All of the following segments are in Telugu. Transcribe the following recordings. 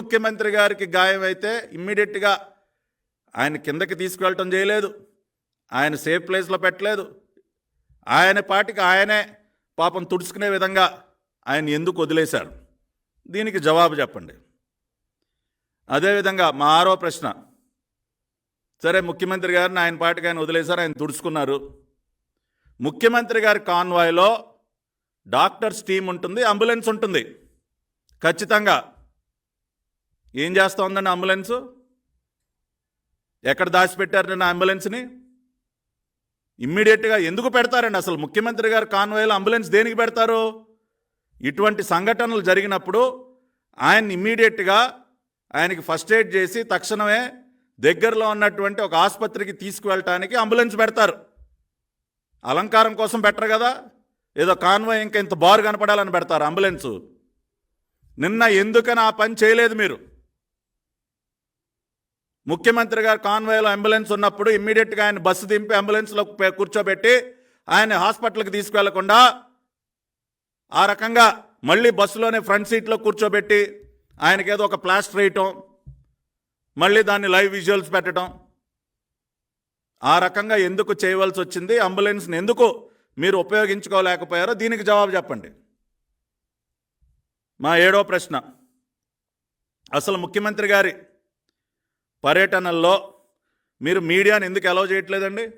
ముఖ్యమంత్రి గారికి గాయం అయితే ఇమ్మీడియట్గా ఆయన కిందకి తీసుకువెళ్ళటం చేయలేదు. ఆయన సేఫ్ ప్లేస్లో పెట్టలేదు. ఆయన పాటికి ఆయనే పాపం తుడుచుకునే విధంగా ఆయన ఎందుకు వదిలేశారు దీనికి జవాబు చెప్పండి. అదేవిధంగా మా ఆరో ప్రశ్న. సరే ముఖ్యమంత్రి గారిని ఆయన పాటికి ఆయన వదిలేశారు ఆయన తుడుచుకున్నారు. ముఖ్యమంత్రి గారి కాన్వాయ్లో డాక్టర్స్ టీం ఉంటుంది అంబులెన్స్ ఉంటుంది. ఖచ్చితంగా ఏం చేస్తూ ఉందండి అంబులెన్స్? ఎక్కడ దాచిపెట్టారు నిన్న అంబులెన్స్ని? ఇమ్మీడియట్గా ఎందుకు పెడతారండి అసలు ముఖ్యమంత్రి గారు కాన్వాయ్లో అంబులెన్స్ దేనికి పెడతారు? ఇటువంటి సంఘటనలు జరిగినప్పుడు ఆయన ఇమ్మీడియట్గా ఆయనకి ఫస్ట్ ఎయిడ్ చేసి తక్షణమే దగ్గరలో ఉన్నటువంటి ఒక ఆసుపత్రికి తీసుకువెళ్ళటానికి అంబులెన్స్ పెడతారు. అలంకారం కోసం పెట్టరు కదా? ఏదో కాన్వాయ్ ఇంకా ఇంత బారు కనపడాలని పెడతారు అంబులెన్సు. నిన్న ఎందుకని ఆ పని చేయలేదు మీరు? ముఖ్యమంత్రి గారు కాన్వాయ్లో అంబులెన్స్ ఉన్నప్పుడు ఇమ్మీడియట్గా ఆయన బస్సు దింపి అంబులెన్స్లో కూర్చోబెట్టి ఆయన హాస్పిటల్కి తీసుకువెళ్ళకుండా ఆ రకంగా మళ్ళీ బస్సులోనే ఫ్రంట్ సీట్లో కూర్చోబెట్టి ఆయనకి ఏదో ఒక ప్లాస్టర్ వేయటం మళ్ళీ దాన్ని లైవ్ విజువల్స్ పెట్టడం ఆ రకంగా ఎందుకు చేయవలసి వచ్చింది అంబులెన్స్ని ఎందుకు మీరు ఉపయోగించుకోలేకపోయారో దీనికి జవాబు చెప్పండి. మా ఏడో ప్రశ్న. అసలు ముఖ్యమంత్రి గారి పర్యటనల్లో మీరు మీడియాని ఎందుకు అలౌ చేయట్లేదండి?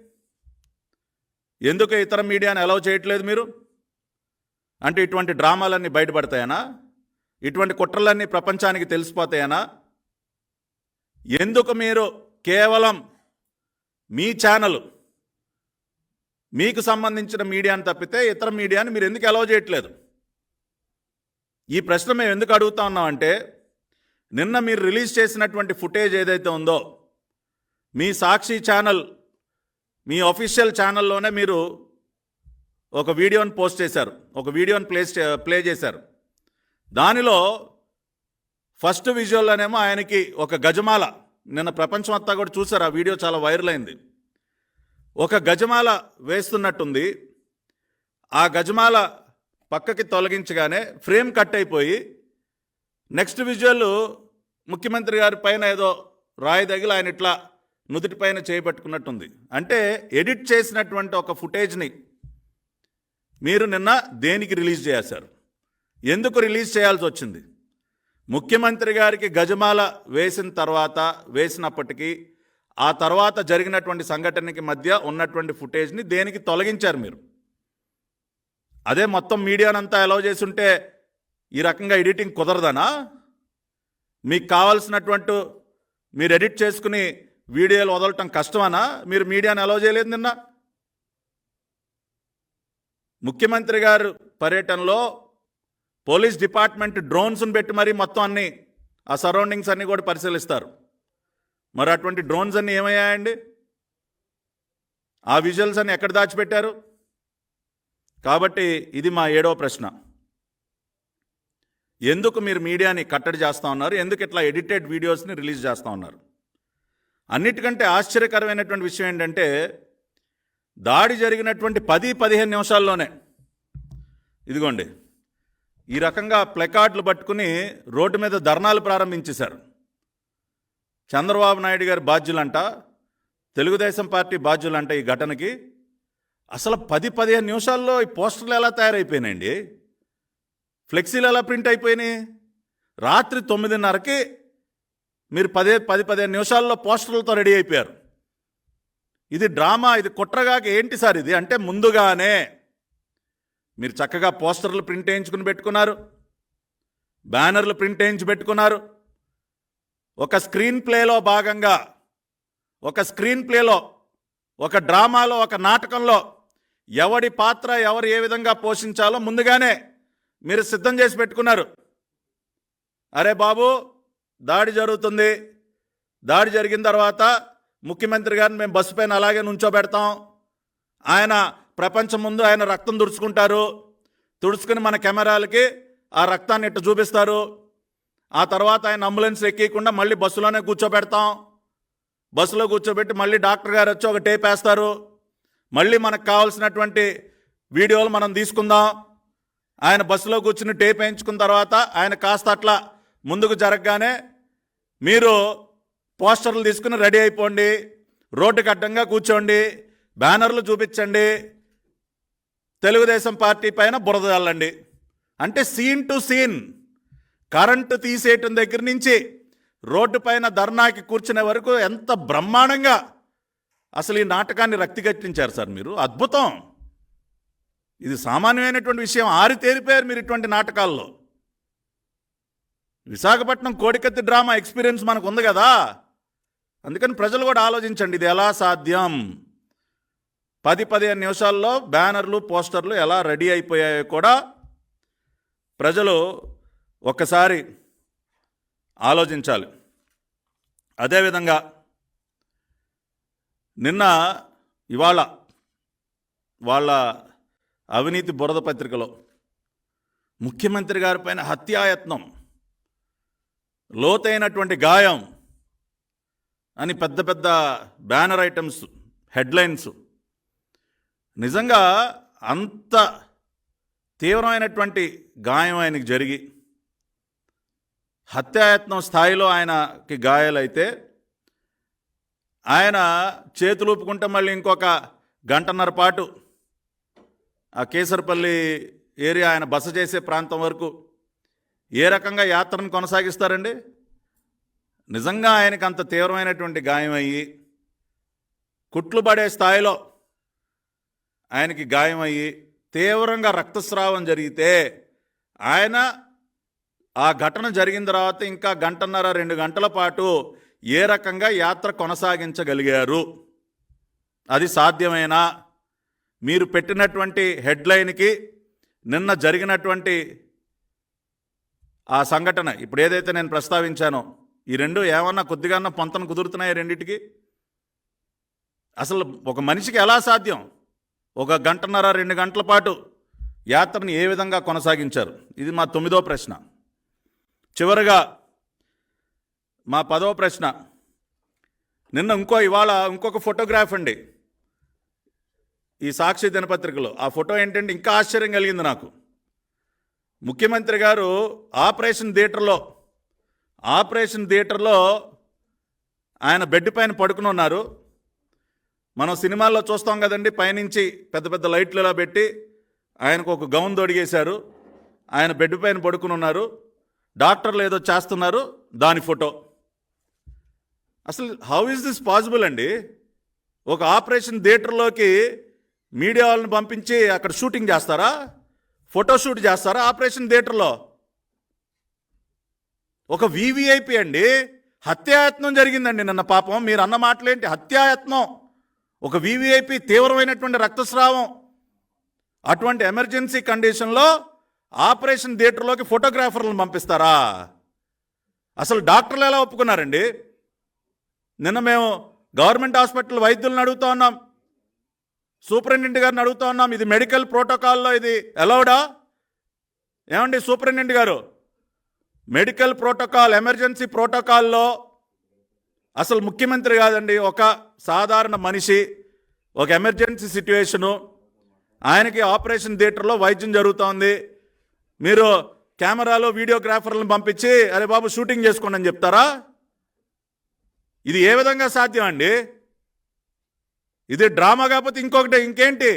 ఎందుకు ఇతర మీడియాని అలౌ చేయట్లేదు మీరు? అంటే ఇటువంటి డ్రామాలన్నీ బయటపడతాయనా? ఇటువంటి కుట్రలన్నీ ప్రపంచానికి తెలిసిపోతాయనా? ఎందుకు మీరు కేవలం మీ ఛానల్ మీకు సంబంధించిన మీడియాని తప్పితే ఇతర మీడియాని మీరు ఎందుకు అలౌ చేయట్లేదు? ఈ ప్రశ్న మేము ఎందుకు అడుగుతా ఉన్నామంటే నిన్న మీరు రిలీజ్ చేసినటువంటి ఫుటేజ్ ఏదైతే ఉందో మీ సాక్షి ఛానల్ మీ అఫీషియల్ ఛానల్లోనే మీరు ఒక వీడియోని పోస్ట్ చేశారు ఒక వీడియోని ప్లేస్ ప్లే చేశారు. దానిలో ఫస్ట్ విజువల్లోనేమో ఆయనకి ఒక గజమాల నిన్న ప్రపంచం అంతా కూడా చూశారు ఆ వీడియో చాలా వైరల్ అయింది. ఒక గజమాల వేస్తున్నట్టుంది ఆ గజమాల పక్కకి తొలగించగానే ఫ్రేమ్ కట్ అయిపోయి నెక్స్ట్ విజువల్ ముఖ్యమంత్రి గారి పైన ఏదో రాయి తగిలి ఆయన ఇట్లా నుదుటి పైన చేయబట్టుకున్నట్టుంది అంటే ఎడిట్ చేసినటువంటి ఒక ఫుటేజ్ని మీరు నిన్న దేనికి రిలీజ్ చేశారు? ఎందుకు రిలీజ్ చేయాల్సి వచ్చింది? ముఖ్యమంత్రి గారికి గజమాల వేసిన తర్వాత వేసినప్పటికీ ఆ తర్వాత జరిగినటువంటి సంఘటనకి మధ్య ఉన్నటువంటి ఫుటేజ్ని దేనికి తొలగించారు మీరు? అదే మొత్తం మీడియానంతా అలౌ చేసి ఉంటే ఈ రకంగా ఎడిటింగ్ కుదరదనా? మీకు కావాల్సినటువంటి మీరు ఎడిట్ చేసుకుని వీడియోలు వదలటం కష్టమనా? మీరు మీడియాను అలౌ చేయలేదు నిన్న? ముఖ్యమంత్రి గారు పర్యటనలో పోలీస్ డిపార్ట్మెంట్ డ్రోన్స్ని పెట్టి మరీ మొత్తం అన్నీ ఆ సరౌండింగ్స్ అన్నీ కూడా పరిశీలిస్తారు. మరి అటువంటి డ్రోన్స్ అన్నీ ఏమయ్యాయండి? ఆ విజువల్స్ అన్ని ఎక్కడ దాచిపెట్టారు? కాబట్టి ఇది మా ఏడవ ప్రశ్న. ఎందుకు మీరు మీడియాని కట్టడి చేస్తూ ఉన్నారు? ఎందుకు ఇట్లా ఎడిటెడ్ వీడియోస్ని రిలీజ్ చేస్తూ ఉన్నారు? అన్నిటికంటే ఆశ్చర్యకరమైనటువంటి విషయం ఏంటంటే దాడి జరిగినటువంటి పది పదిహేను నిమిషాల్లోనే ఇదిగోండి ఈ రకంగా ప్లెకార్డులు పట్టుకుని రోడ్డు మీద ధర్నాలు ప్రారంభించేశారు. చంద్రబాబు నాయుడు గారి బాధ్యులంట తెలుగుదేశం పార్టీ బాధ్యులంట ఈ ఘటనకి. అసలు పది పదిహేను నిమిషాల్లో ఈ పోస్టర్లు ఎలా తయారైపోయినాయండి? ఫ్లెక్సీలు ఎలా ప్రింట్ అయిపోయినాయి? రాత్రి తొమ్మిదిన్నరకి మీరు పదే పది పదిహేను నిమిషాల్లో పోస్టర్లతో రెడీ అయిపోయారు. ఇది డ్రామా ఇది కుట్రగాక ఏంటి సార్ ఇది? అంటే ముందుగానే మీరు చక్కగా పోస్టర్లు ప్రింట్ వేయించుకుని పెట్టుకున్నారు బ్యానర్లు ప్రింట్ వేయించి పెట్టుకున్నారు. ఒక స్క్రీన్ ప్లేలో భాగంగా ఒక స్క్రీన్ ప్లేలో ఒక డ్రామాలో ఒక నాటకంలో ఎవడి పాత్ర ఎవరు ఏ విధంగా పోషించాలో ముందుగానే మీరు సిద్ధం చేసి పెట్టుకున్నారు. అరే బాబు దాడి జరుగుతుంది. దాడి జరిగిన తర్వాత ముఖ్యమంత్రి గారిని మేము బస్సు పైన అలాగే నుంచోబెడతాం. ఆయన ప్రపంచం ముందు ఆయన రక్తం తుడుచుకుంటారు. తుడుచుకుని మన కెమెరాలకి ఆ రక్తాన్ని ఇట్టు చూపిస్తారు. ఆ తర్వాత ఆయన అంబులెన్స్ ఎక్కకుండా మళ్ళీ బస్సులోనే కూర్చోబెడతాం. బస్సులో కూర్చోబెట్టి మళ్ళీ డాక్టర్ గారు వచ్చి ఒక టేప్ వేస్తారు. మళ్ళీ మనకు కావాల్సినటువంటి వీడియోలు మనం తీసుకుందాం. ఆయన బస్సులో కూర్చుని టేప్ వేయించుకున్న తర్వాత ఆయన కాస్త అట్లా ముందుకు జరగగానే మీరు పోస్టర్లు తీసుకుని రెడీ అయిపోండి రోడ్డుకి అడ్డంగా కూర్చోండి బ్యానర్లు చూపించండి తెలుగుదేశం పార్టీ పైన బురద చల్లండి అంటే సీన్ టు సీన్ కరెంటు తీసేయటం దగ్గర నుంచి రోడ్డు పైన ధర్నాకి కూర్చునే వరకు ఎంత బ్రహ్మాండంగా అసలు ఈ నాటకాన్ని రక్తిగట్టించారు సార్ మీరు. అద్భుతం. ఇది సామాన్యమైనటువంటి విషయం. ఆరి తేరిపోయారు మీరు ఇటువంటి నాటకాల్లో. విశాఖపట్నం కోడికత్తి డ్రామా ఎక్స్పీరియన్స్ మనకు ఉంది కదా. అందుకని ప్రజలు కూడా ఆలోచించండి ఇది ఎలా సాధ్యం? పది పదిహేను నిమిషాల్లో బ్యానర్లు పోస్టర్లు ఎలా రెడీ అయిపోయాయో కూడా ప్రజలు ఒక్కసారి ఆలోచించాలి. అదేవిధంగా నిన్న ఇవాళ వాళ్ళ అవినీతి బురద పత్రికలో. ముఖ్యమంత్రి గారి పైన హత్యాయత్నం. లోతైనటువంటి గాయం. అని పెద్ద పెద్ద బ్యానర్ ఐటమ్స్ హెడ్లైన్స్. నిజంగా అంత తీవ్రమైనటువంటి గాయం ఆయనకి జరిగి హత్యాయత్నం స్థాయిలో ఆయనకి గాయాలైతే ఆయన చేతులూపుకుంటే మళ్ళీ ఇంకొక గంటన్నర పాటు ఆ కేసరపల్లి ఏరియా ఆయన బస చేసే ప్రాంతం వరకు ఏ రకంగా యాత్రను కొనసాగిస్తారండి? నిజంగా ఆయనకు అంత తీవ్రమైనటువంటి గాయం అయ్యి కుట్లు పడే స్థాయిలో ఆయనకి గాయం అయ్యి తీవ్రంగా రక్తస్రావం జరిగితే ఆయన ఆ ఘటన జరిగిన తర్వాత ఇంకా గంటన్నర రెండు గంటల పాటు ఏ రకంగా యాత్ర కొనసాగించగలిగారు? అది సాధ్యమేనా? మీరు పెట్టినటువంటి హెడ్లైన్కి నిన్న జరిగినటువంటి ఆ సంఘటన ఇప్పుడు ఏదైతే నేను ప్రస్తావించానో ఈ రెండు ఏమన్నా కొద్దిగా పొంతన కుదురుతున్నాయి రెండింటికి? అసలు ఒక మనిషికి ఎలా సాధ్యం? ఒక గంటన్నర రెండు గంటల పాటు యాత్రని ఏ విధంగా కొనసాగించారు? ఇది మా తొమ్మిదో ప్రశ్న. చివరగా మా పదవ ప్రశ్న. నిన్న ఇంకో ఇవాళ ఇంకొక ఫోటోగ్రాఫ్ అండి. ఈ సాక్షి దినపత్రికలో. ఆ ఫోటో ఏంటంటే ఇంకా ఆశ్చర్యం కలిగింది నాకు. ముఖ్యమంత్రి గారు ఆపరేషన్ థియేటర్లో ఆపరేషన్ థియేటర్లో ఆయన బెడ్ పైన పడుకుని ఉన్నారు. మనం సినిమాల్లో చూస్తాం కదండి పైనుంచి పెద్ద పెద్ద లైట్లు ఇలా పెట్టి ఆయనకు ఒక గౌన్ తొడిగేశారు. ఆయన బెడ్ పైన పడుకుని ఉన్నారు. డాక్టర్లు ఏదో చేస్తున్నారు దాని ఫోటో. అసలు హౌ ఇస్ దిస్ పాసిబుల్ అండి? ఒక ఆపరేషన్ థియేటర్లోకి మీడియా వాళ్ళని పంపించి అక్కడ షూటింగ్ చేస్తారా? ఫోటో షూట్ చేస్తారా ఆపరేషన్ థియేటర్లో? ఒక వివిఐపి అండి. హత్యాయత్నం జరిగిందండి నిన్న పాపం. మీరు అన్న మాటలేంటి? హత్యాయత్నం. ఒక వివిఐపి తీవ్రమైనటువంటి రక్తస్రావం. అటువంటి ఎమర్జెన్సీ కండిషన్లో ఆపరేషన్ థియేటర్లోకి ఫోటోగ్రాఫర్లను పంపిస్తారా? అసలు డాక్టర్లు ఎలా ఒప్పుకున్నారండి? నిన్న మేము గవర్నమెంట్ హాస్పిటల్ వైద్యులను అడుగుతా ఉన్నాం. సూపరింటెండెంట్ గారిని అడుగుతా ఉన్నాం. ఇది మెడికల్ ప్రోటోకాల్లో ఇది అలౌడా? ఏమండి సూపరింటెండెంట్ గారు? మెడికల్ ప్రోటోకాల్ ఎమర్జెన్సీ ప్రోటోకాల్లో అసలు ముఖ్యమంత్రి కాదండి. ఒక సాధారణ మనిషి ఒక ఎమర్జెన్సీ సిట్యుయేషను ఆయనకి ఆపరేషన్ థియేటర్లో వైద్యం జరుగుతోంది. మీరు కెమెరాలో వీడియోగ్రాఫర్లను పంపించి అరే బాబు షూటింగ్ చేసుకోండి అని చెప్తారా? ఇది ఏ విధంగా సాధ్యం అండి? ఇది డ్రామా కాకపోతే ఇంకొకటి ఇంకేంటి?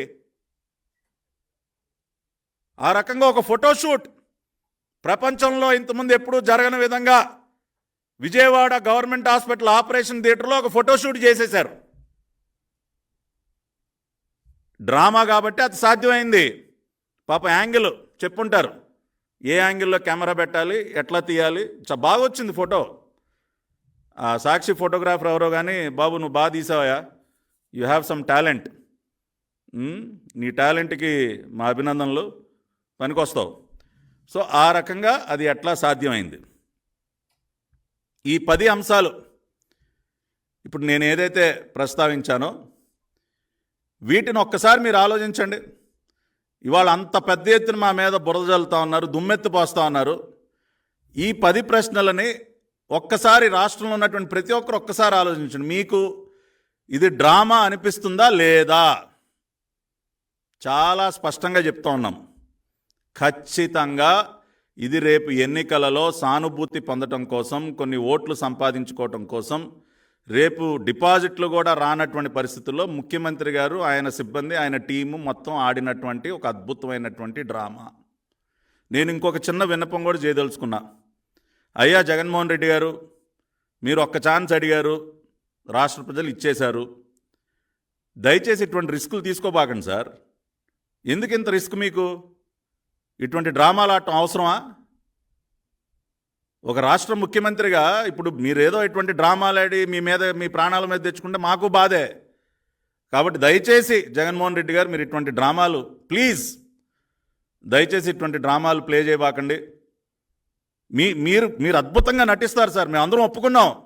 ఆ రకంగా ఒక ఫోటోషూట్. ప్రపంచంలో ఇంతకుముందు ఎప్పుడూ జరగని విధంగా విజయవాడ గవర్నమెంట్ హాస్పిటల్ ఆపరేషన్ థియేటర్లో ఒక ఫోటోషూట్ చేసేశారు. డ్రామా కాబట్టి అది సాధ్యమైంది. పాప యాంగిల్ చెప్పుంటారు. ఏ యాంగిల్లో కెమెరా పెట్టాలి ఎట్లా తీయాలి చా బాగా వచ్చింది ఫోటో సాక్షి ఫోటోగ్రాఫర్ ఎవరో కానీ బాబు నువ్వు బాగా తీసావయా యూ హ్యావ్ సమ్ టాలెంట్. నీ టాలెంట్కి మా అభినందనలు పనికొస్తావు. సో ఆ రకంగా అది ఎట్లా సాధ్యమైంది? ఈ పది అంశాలు ఇప్పుడు నేను ఏదైతే ప్రస్తావించానో వీటిని ఒక్కసారి మీరు ఆలోచించండి. ఇవాళ అంత పెద్ద ఎత్తున మా మీద బురద జల్లుతా ఉన్నారు దుమ్మెత్తి పోస్తా ఉన్నారు. ఈ పది ప్రశ్నలని ఒక్కసారి రాష్ట్రంలో ఉన్నటువంటి ప్రతి ఒక్కరు ఒక్కసారి ఆలోచించండి. మీకు ఇది డ్రామా అనిపిస్తుందా లేదా? చాలా స్పష్టంగా చెప్తా ఉన్నాం. ఖచ్చితంగా ఇది రేపు ఎన్నికలలో సానుభూతి పొందటం కోసం కొన్ని ఓట్లు సంపాదించుకోవటం కోసం రేపు డిపాజిట్లు కూడా రానటువంటి పరిస్థితుల్లో ముఖ్యమంత్రి గారు ఆయన సిబ్బంది ఆయన టీము మొత్తం ఆడినటువంటి ఒక అద్భుతమైనటువంటి డ్రామా. నేను ఇంకొక చిన్న విన్నపం కూడా చేయదలుచుకున్నా. అయ్యా జగన్మోహన్ రెడ్డి గారు మీరు ఒక్క ఛాన్స్ అడిగారు. రాష్ట్ర ప్రజలు ఇచ్చేశారు. దయచేసి ఇటువంటి రిస్కులు తీసుకోబాకండి సార్. ఎందుకు ఇంత రిస్క్ మీకు? ఇటువంటి డ్రామాలు ఆడటం అవసరమా? ఒక రాష్ట్ర ముఖ్యమంత్రిగా ఇప్పుడు మీరేదో ఇటువంటి డ్రామాలు ఆడి మీ మీద మీ ప్రాణాల మీద తెచ్చుకుంటే మాకు బాధే. కాబట్టి దయచేసి జగన్మోహన్ రెడ్డి గారు మీరు ఇటువంటి డ్రామాలు ప్లీజ్ దయచేసి ఇటువంటి డ్రామాలు ప్లే చేయబాకండి. మీ మీరు మీరు అద్భుతంగా నటిస్తారు సార్. మేము అందరం ఒప్పుకున్నాం.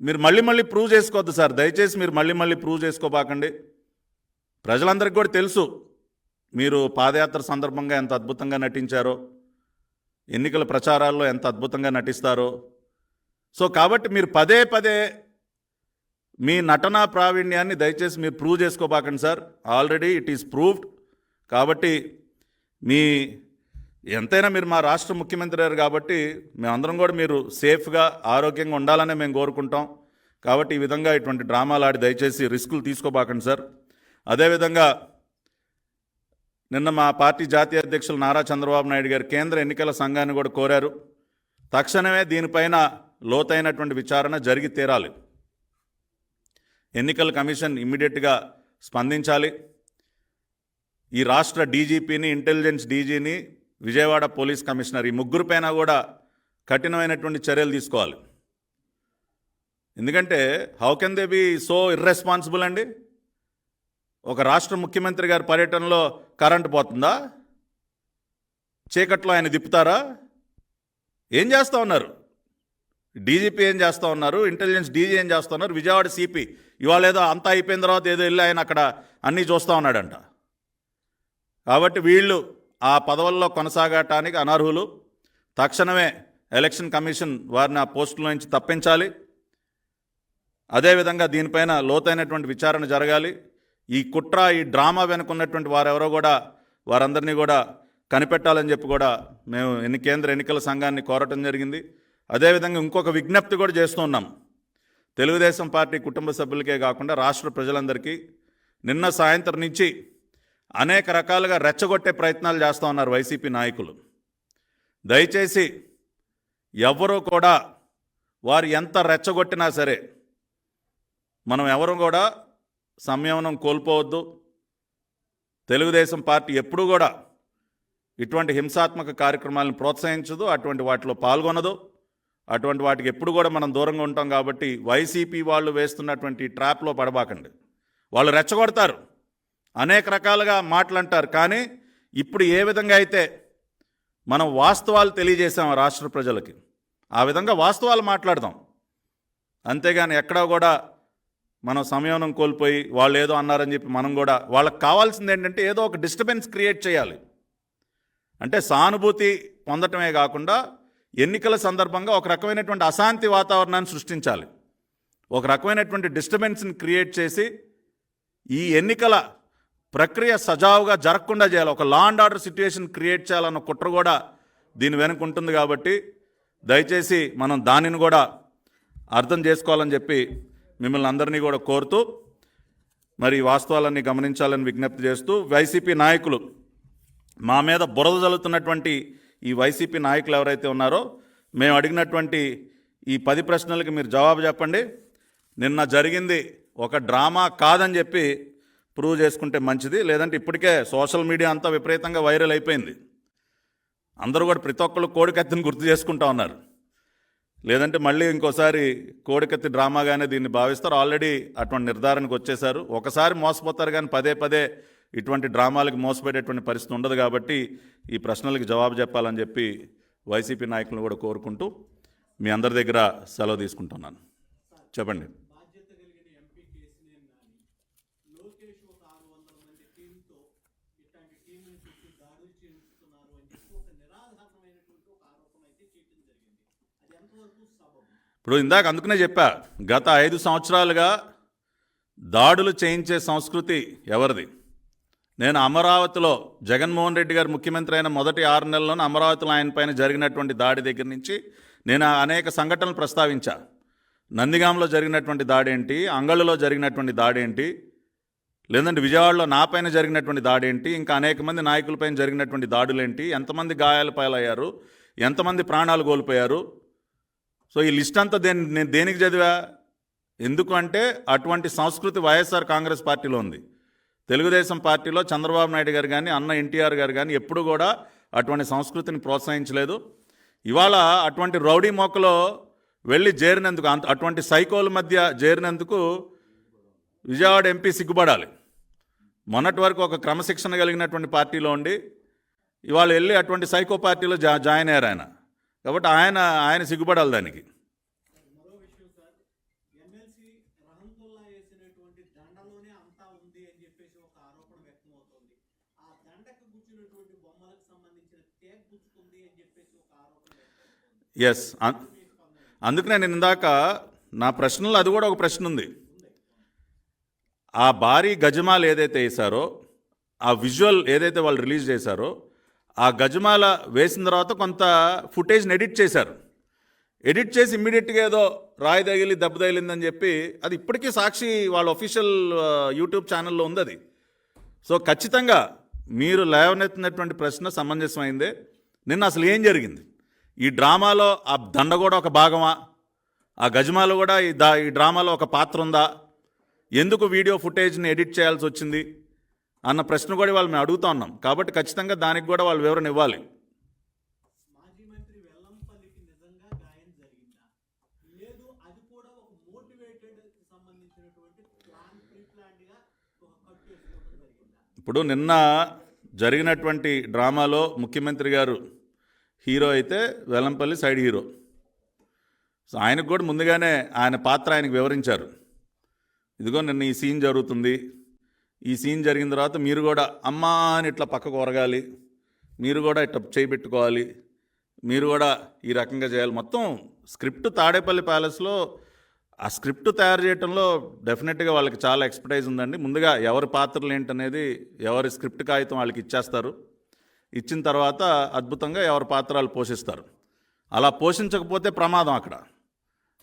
మీరు మళ్ళీ మళ్ళీ ప్రూవ్ చేసుకోవద్దు సార్. దయచేసి మీరు మళ్ళీ మళ్ళీ ప్రూవ్ చేసుకోబాకండి. ప్రజలందరికీ కూడా తెలుసు మీరు పాదయాత్ర సందర్భంగా ఎంత అద్భుతంగా నటించారో ఎన్నికల ప్రచారాల్లో ఎంత అద్భుతంగా నటిస్తారో. సో కాబట్టి మీరు పదే పదే మీ నటనా ప్రావీణ్యాన్ని దయచేసి మీరు prove చేసుకోబాకండి sir. Already it is proved కాబట్టి మీ ఎంతైనా మీరు మా రాష్ట్ర ముఖ్యమంత్రి గారు కాబట్టి మేమందరం కూడా మీరు సేఫ్గా ఆరోగ్యంగా ఉండాలనే మేము కోరుకుంటాం. కాబట్టి ఈ విధంగా ఇటువంటి డ్రామాలు ఆడి దయచేసి రిస్కులు తీసుకోబాకండి సార్. అదేవిధంగా నిన్న మా పార్టీ జాతీయ అధ్యక్షులు నారా చంద్రబాబు నాయుడు గారు కేంద్ర ఎన్నికల సంఘాన్ని కూడా కోరారు. తక్షణమే దీనిపైన లోతైనటువంటి విచారణ జరిగి తీరాలి. ఎన్నికల కమిషన్ ఇమ్మీడియట్గా స్పందించాలి. ఈ రాష్ట్ర డీజీపీని ఇంటెలిజెన్స్ డీజీని విజయవాడ పోలీస్ కమిషనర్ ఈ ముగ్గురు పైన కూడా కఠినమైనటువంటి చర్యలు తీసుకోవాలి. ఎందుకంటే how can they be so irresponsible అండి? ఒక రాష్ట్ర ముఖ్యమంత్రి గారి పర్యటనలో కరెంటు పోతుందా? చీకట్లో ఆయన దిప్పుతారా ఏం చేస్తూ ఉన్నారు? డీజీపీ ఏం చేస్తూ ఉన్నారు? ఇంటెలిజెన్స్ డీజీ ఏం చేస్తూ ఉన్నారు? విజయవాడ సిపి ఇవాళ ఏదో అంతా అయిపోయిన తర్వాత ఏదో వెళ్ళి ఆయన అక్కడ అన్నీ చూస్తూ ఉన్నాడంట. కాబట్టి వీళ్ళు ఆ పదవుల్లో కొనసాగటానికి అనర్హులు. తక్షణమే ఎలక్షన్ కమిషన్ వారిని ఆ పోస్టుల నుంచి తప్పించాలి. అదేవిధంగా దీనిపైన లోతైనటువంటి విచారణ జరగాలి. ఈ కుట్ర ఈ డ్రామా వెనుకున్నటువంటి వారెవరో కూడా వారందరినీ కూడా కనిపెట్టాలని చెప్పి కూడా మేము ఎన్ని కేంద్ర ఎన్నికల సంఘాన్ని కోరటం జరిగింది. అదేవిధంగా ఇంకొక విజ్ఞప్తి కూడా చేస్తున్నాం తెలుగుదేశం పార్టీ కుటుంబ సభ్యులకే కాకుండా రాష్ట్ర ప్రజలందరికీ నిన్న సాయంత్రం నుంచి అనేక రకాలుగా రెచ్చగొట్టే ప్రయత్నాలు చేస్తూ ఉన్నారు వైసీపీ నాయకులు. దయచేసి ఎవరూ కూడా వారు ఎంత రెచ్చగొట్టినా సరే మనం ఎవరు కూడా సంయమనం కోల్పోవద్దు. తెలుగుదేశం పార్టీ ఎప్పుడూ కూడా ఇటువంటి హింసాత్మక కార్యక్రమాలను ప్రోత్సహించదు అటువంటి వాటిలో పాల్గొనదు. అటువంటి వాటికి ఎప్పుడు కూడా మనం దూరంగా ఉంటాం కాబట్టి వైసీపీ వాళ్ళు వేస్తున్నటువంటి ట్రాప్లో పడబాకండి. వాళ్ళు రెచ్చగొడతారు. అనేక రకాలుగా మాటలంటారు కానీ ఇప్పుడు ఏ విధంగా అయితే మనం వాస్తవాలు తెలియజేసాం రాష్ట్ర ప్రజలకి ఆ విధంగా వాస్తవాలు మాట్లాడదాం. అంతేగాని ఎక్కడా కూడా మనం సంయమనం కోల్పోయి వాళ్ళు ఏదో అన్నారని చెప్పి మనం కూడా వాళ్ళకి కావాల్సింది ఏంటంటే ఏదో ఒక డిస్టర్బెన్స్ క్రియేట్ చేయాలి. అంటే సానుభూతి పొందటమే కాకుండా ఎన్నికల సందర్భంగా ఒక రకమైనటువంటి అశాంతి వాతావరణాన్ని సృష్టించాలి. ఒక రకమైనటువంటి డిస్టర్బెన్స్ని క్రియేట్ చేసి ఈ ఎన్నికల ప్రక్రియ సజావుగా జరగకుండా చేయాలి. ఒక law and order situation create చేయాలన్న కుట్ర కూడా దీని వెనుక ఉంటుంది కాబట్టి దయచేసి మనం దానిని కూడా అర్థం చేసుకోవాలని చెప్పి మిమ్మల్ని అందరినీ కూడా కోరుతూ మరి వాస్తవాలన్నీ గమనించాలని విజ్ఞప్తి చేస్తూ వైసీపీ నాయకులు మా మీద బురద జల్లుతున్నటువంటి ఈ వైసీపీ నాయకులు ఎవరైతే ఉన్నారో మేము అడిగినటువంటి ఈ పది ప్రశ్నలకి మీరు జవాబు చెప్పండి. నిన్న జరిగింది ఒక డ్రామా కాదని చెప్పి ప్రూవ్ చేసుకుంటే మంచిది లేదంటే ఇప్పటికే సోషల్ మీడియా అంతా విపరీతంగా వైరల్ అయిపోయింది. అందరూ కూడా ప్రతి ఒక్కళ్ళు కోడికత్తిని గుర్తు చేసుకుంటా ఉన్నారు. లేదంటే మళ్ళీ ఇంకోసారి కోడికత్తి డ్రామాగానే దీన్ని భావిస్తారు. ఆల్రెడీ అటువంటి నిర్ధారణకు వచ్చేశారు. ఒకసారి మోసపోతారు కానీ పదే పదే ఇటువంటి డ్రామాలకు మోసపోయేటటువంటి పరిస్థితి ఉండదు కాబట్టి ఈ ప్రశ్నలకు జవాబు చెప్పాలని చెప్పి వైసీపీ నాయకులను కూడా కోరుకుంటూ మీ అందరి దగ్గర సెలవు తీసుకుంటున్నాను. చెప్పండి బాధ్యత కలిగిన ఎంపీ కేసినేని నాని లోకేష్ ఒక ఆరు వందల మంది టీంతో ఇట్లాంటి టీంని చుట్టూ దాడులు చేయిస్తున్నారు అని చెప్పి ఒక నిరాధారణమైనటువంటి ఒక ఆరోపణ అయితే చేయడం జరిగింది అది ఎంతవరకు సబబు ఇప్పుడు ఇందాక అందుకనే చెప్పా గత ఐదు సంవత్సరాలుగా దాడులు చేయించే సంస్కృతి ఎవరిది? నేను అమరావతిలో జగన్మోహన్ రెడ్డి గారు ముఖ్యమంత్రి అయిన మొదటి ఆరు నెలల్లోనే అమరావతిలో ఆయన పైన జరిగినటువంటి దాడి దగ్గర నుంచి నేను అనేక సంఘటనలు ప్రస్తావించా. నందిగాంలో జరిగినటువంటి దాడి ఏంటి అంగళ్ళలో జరిగినటువంటి దాడి ఏంటి లేదంటే విజయవాడలో నా పైన జరిగినటువంటి దాడి ఏంటి ఇంకా అనేక మంది నాయకులపైన జరిగినటువంటి దాడులేంటి? ఎంతమంది గాయాల పాలయ్యారు? ఎంతమంది ప్రాణాలు కోల్పోయారు? సో ఈ లిస్ట్ అంతా దేని నేను దేనికి చదివా? ఎందుకు అంటే అటువంటి సంస్కృతి వైఎస్ఆర్ కాంగ్రెస్ పార్టీలో ఉంది. తెలుగుదేశం పార్టీలో చంద్రబాబు నాయుడు గారు కానీ అన్న ఎన్టీఆర్ గారు కానీ ఎప్పుడు కూడా అటువంటి సంస్కృతిని ప్రోత్సహించలేదు. ఇవాళ అటువంటి రౌడీ మొక్కలో వెళ్ళి చేరినందుకు అంత అటువంటి సైకోల మధ్య చేరినందుకు విజయవాడ ఎంపీ సిగ్గుపడాలి. మొన్నటి వరకు ఒక క్రమశిక్షణ కలిగినటువంటి పార్టీలో ఉండి ఇవాళ వెళ్ళి అటువంటి సైకో పార్టీలో జా జాయిన్ అయ్యారు ఆయన. కాబట్టి ఆయన ఆయన సిగ్గుపడాలి దానికి. ఎస్ అందుకు నేను ఇందాక నా ప్రశ్నలో అది కూడా ఒక ప్రశ్న ఉంది. ఆ భారీ గజమాలు ఏదైతే వేశారో ఆ విజువల్ ఏదైతే వాళ్ళు రిలీజ్ చేశారో ఆ గజమాల వేసిన తర్వాత కొంత ఫుటేజ్ని ఎడిట్ చేశారు. ఎడిట్ చేసి ఇమ్మీడియట్గా ఏదో రాయి తగిలి దెబ్బ తగిలిందని చెప్పి అది ఇప్పటికీ సాక్షి వాళ్ళ ఒఫీషియల్ యూట్యూబ్ ఛానల్లో ఉంది అది. సో ఖచ్చితంగా మీరు లేవనెత్తినటువంటి ప్రశ్న సమంజసమైందే. నిన్న అసలు ఏం జరిగింది? ఈ డ్రామాలో ఆ దండ కూడా ఒక భాగమా? ఆ గజమాలో కూడా ఈ దా ఈ డ్రామాలో ఒక పాత్ర ఉందా? ఎందుకు వీడియో ఫుటేజ్ని ఎడిట్ చేయాల్సి వచ్చింది? అన్న ప్రశ్న కూడా వాళ్ళు మేము అడుగుతా ఉన్నాం. కాబట్టి ఖచ్చితంగా దానికి కూడా వాళ్ళు వివరణ ఇవ్వాలి. ఇప్పుడు నిన్న జరిగినటువంటి డ్రామాలో ముఖ్యమంత్రి గారు హీరో అయితే వెల్లంపల్లి సైడ్ హీరో. సో ఆయనకు కూడా ముందుగానే ఆయన పాత్ర ఆయనకు వివరించారు. ఇదిగో నిన్న ఈ సీన్ జరుగుతుంది. ఈ సీన్ జరిగిన తర్వాత మీరు కూడా అమ్మా అని ఇట్లా పక్కకు ఒరగాలి మీరు కూడా ఇట్లా చేయి పెట్టుకోవాలి మీరు కూడా ఈ రకంగా చేయాలి. మొత్తం స్క్రిప్ట్ తాడేపల్లి ప్యాలెస్లో ఆ స్క్రిప్ట్ తయారు చేయడంలో డెఫినెట్గా వాళ్ళకి చాలా ఎక్స్పర్టైజ్ ఉందండి. ముందుగా ఎవరి పాత్రలు ఏంటనేది ఎవరి స్క్రిప్ట్ కాగితం వాళ్ళకి ఇచ్చేస్తారు. ఇచ్చిన తర్వాత అద్భుతంగా ఎవరి పాత్రలు పోషిస్తారు. అలా పోషించకపోతే ప్రమాదం అక్కడ.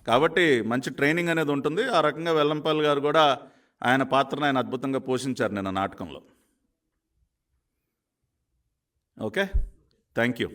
కాబట్టి మంచి ట్రైనింగ్ అనేది ఉంటుంది. ఆ రకంగా వెల్లంపల్లి గారు కూడా ఆయన పాత్రను ఆయన అద్భుతంగా పోషించారు నిన్న నాటకంలో. ఓకే? Thank you